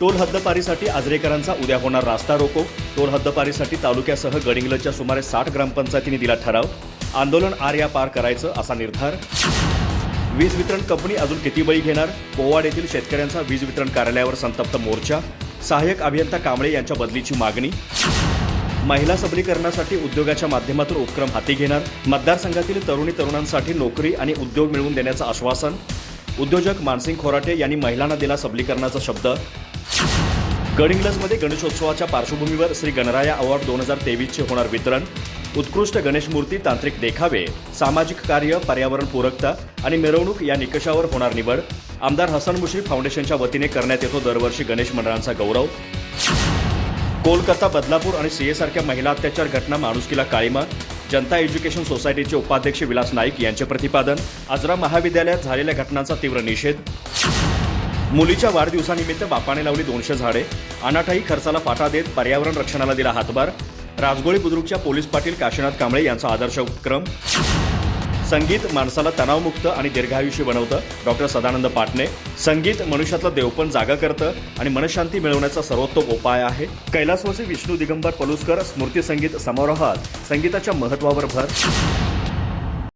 Toll हद्दपारीसाठी आजरेकरांचा उद्या होणार रास्ता रोको. टोल हद्दपारीसाठी तालुक्यासह गडिंगलच्या सुमारे साठ ग्रामपंचायतींनी दिला ठराव. आंदोलन आर या पार करायचं असा निर्धार. वीज वितरण कंपनी अजून किती बळी घेणार? पोवाड येथील शेतकऱ्यांचा वीज वितरण कार्यालयावर संतप्त मोर्चा. सहाय्यक अभियंता कांबळे यांच्या बदलीची मागणी. महिला सबलीकरणासाठी उद्योगाच्या माध्यमातून उपक्रम हाती घेणार. मतदारसंघातील तरुणी तरुणांसाठी नोकरी आणि उद्योग मिळवून देण्याचं आश्वासन. उद्योजक मानसिंग खोराटे यांनी महिलांना दिला सबलीकरणाचा शब्द. गडहिंग्लजमध्ये गणेशोत्सवाच्या पार्श्वभूमीवर श्री गणराया अवॉर्ड दोन हजार तेवीसचे होणार वितरण. उत्कृष्ट गणेश मूर्ती तांत्रिक देखावे सामाजिक कार्य पर्यावरण पूरकता आणि मिरवणूक या निकषावर होणार निवड. आमदार हसन मुश्रीफ फाउंडेशनच्या वतीने करण्यात येतो दरवर्षी गणेश मंडळांचा गौरव. कोलकाता बदलापूर आणि सीए सारख्या महिला अत्याचार घटना माणुसकीला काळीमा. जनता एज्युकेशन सोसायटीचे उपाध्यक्ष विलास नाईक यांचे प्रतिपादन. आजरा महाविद्यालयात झालेल्या घटनांचा तीव्र निषेध. मुलीच्या वाढदिवसानिमित्त बापाने लावली दोनशे झाडे. अनाठाई खर्चाला फाटा देत पर्यावरण रक्षणाला दिला हातभार. राजगोळी बुद्रुकच्या पोलीस पाटील काशीनाथ कांबळे यांचा आदर्श उपक्रम. संगीत माणसाला तणावमुक्त आणि दीर्घायुषी बनवतं. डॉक्टर सदानंद पाटणे. संगीत मनुष्यातलं देवपण जागा करतं आणि मनशांती मिळवण्याचा सर्वोत्तम उपाय आहे. कैलासवासी विष्णू दिगंबर पलुस्कर स्मृती संगीत समारोहात संगीताच्या महत्वावर भर.